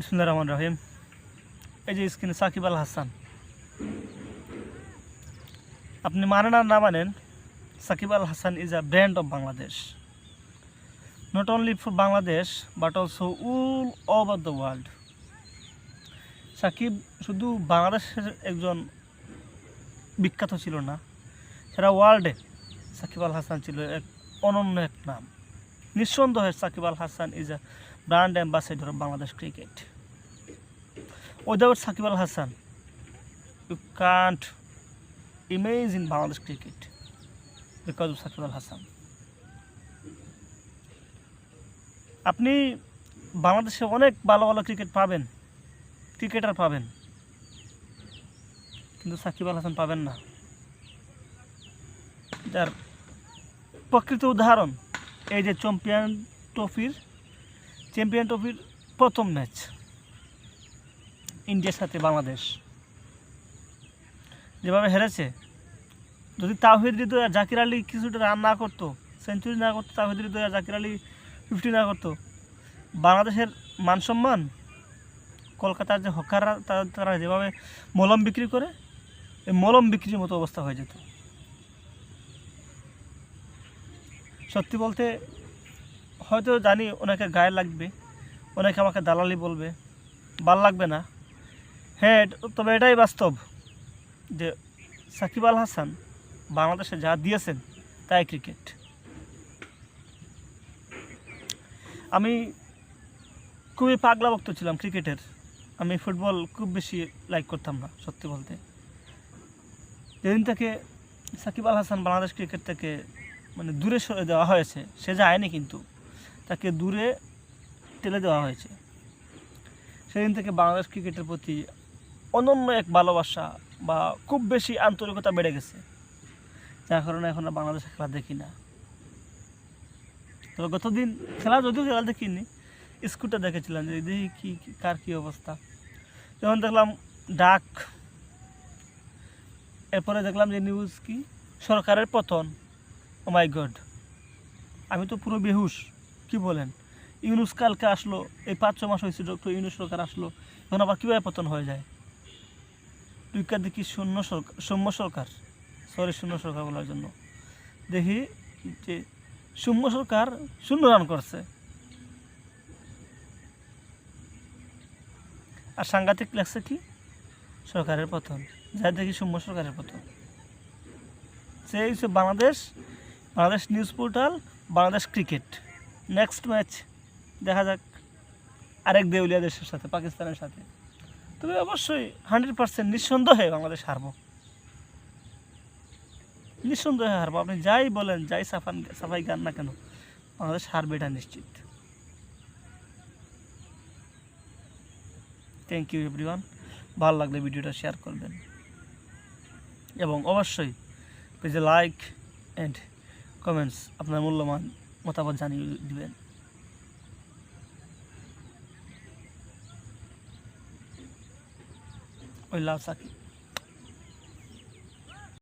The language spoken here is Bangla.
বিসমুল্লাহ রহমান রহিম। এই যে স্ক্রিনে সাকিব আল হাসান। আপনি মানেন না মানেন, Sakib Al Hasan is a brand of Bangladesh not only for Bangladesh but also all over the world Sakib শুধু বাংলাদেশের একজন বিখ্যাত ছিল না, সারা ওয়ার্ল্ডে সাকিব আল হাসান ছিল এক অনন্য এক নাম। নিঃসন্দেহে Sakib Al Hasan is a brand ambassador of Bangladesh cricket without Sakib Al Hassan, you can't imagine Bangladesh cricket because of Sakib Al Hasan. আপনি বাংলাদেশে অনেক ভালো ভালো ক্রিকেট পাবেন ক্রিকেটার পাবেন কিন্তু সাকিব আল হাসান পাবেন না। যার প্রকৃত উদাহরণ এই যে চ্যাম্পিয়ন ট্রফির চ্যাম্পিয়ন ট্রফির প্রথম ম্যাচ ইন্ডিয়ার সাথে বাংলাদেশ। যেভাবে হেরেছে, যদি তাহিদ হৃদয় আর জাকির আলী কিছুটা রান না করতো সেঞ্চুরি না করতো তাহিদ হৃদয় আর জাকির আলী ফিফটি না করতো, বাংলাদেশের মান সম্মান কলকাতার যে হকাররা তারা যেভাবে মলম বিক্রি করে, এই মলম বিক্রির মতো অবস্থা হয়ে যেত। সত্যি বলতে, হয়তো জানি ওনাকে গায়ে লাগবে অনেকে আমাকে দালালি বলবে ভালো লাগবে না। হ্যাঁ তবে এটাই বাস্তব যে সাকিব আল হাসান বাংলাদেশে যা দিয়েছেন তাই ক্রিকেট। আমি খুবই পাগলা ভক্ত ছিলাম ক্রিকেটের। আমি ফুটবল খুব বেশি লাইক করতাম না, সত্যি বলতে। যেদিন থেকে সাকিব আল হাসান বাংলাদেশ ক্রিকেট থেকে মানে দূরে সরে দেওয়া হয়েছে। সে যায়নি কিন্তু। তাকে দূরে ঠেলে দেওয়া হয়েছে। সেদিন থেকে বাংলাদেশ ক্রিকেটের প্রতি অনন্য এক ভালোবাসা বা খুব বেশি আন্তরিকতা বেড়ে গেছে। যার কারণে এখন বাংলাদেশে খেলা দেখি না। তবে গতদিন খেলা যদিও খেলা দেখিনি, স্কুলটা দেখেছিলাম যে দেখি কী- কার কী অবস্থা। যখন দেখলাম ডাক, এরপরে দেখলাম যে নিউজ কি, সরকারের পতন। ও মাই গড আমি তো পুরো বেহুশ, কি বলেন? ইউনুস কালকে আসলো, এই পাঁচ ছ মাস হয়েছে ডক্টর ইউনুস সরকার আসলো, এখন আবার কীভাবে পতন হয়ে যায়? দুইকার দেখি শূন্য সরকার সৌম্য সরকার? সরি শূন্য সরকার বলার জন্য। দেখি যে সৌম্য সরকার শূন্য রান করছে। আর সাংঘাতিক লাগছে কি? সরকারের পতন। যা দেখি সৌম্য সরকারের পতন। সেই Bangladesh Bangladesh news portal Bangladesh cricket next match দেখা যাক আরেক দেউলিয়া দেশের সাথে, পাকিস্তানের সাথে। তবে অবশ্যই হান্ড্রেড পার্সেন্ট নিঃসন্দেহে বাংলাদেশ হারব। নিঃসন্দেহে হারবো। আপনি যাই বলেন, যাই সাফান, সাফাই গান না কেন, বাংলাদেশ হারবে এটা নিশ্চিত। থ্যাংক ইউ এভরিওয়ান ভালো লাগলে ভিডিওটা শেয়ার করবেন। এবং অবশ্যই পেজে লাইক অ্যান্ড কমেন্টস আপনার মূল্যবান মতামত জানিয়ে দিবেন। ওই লাভ সাকিব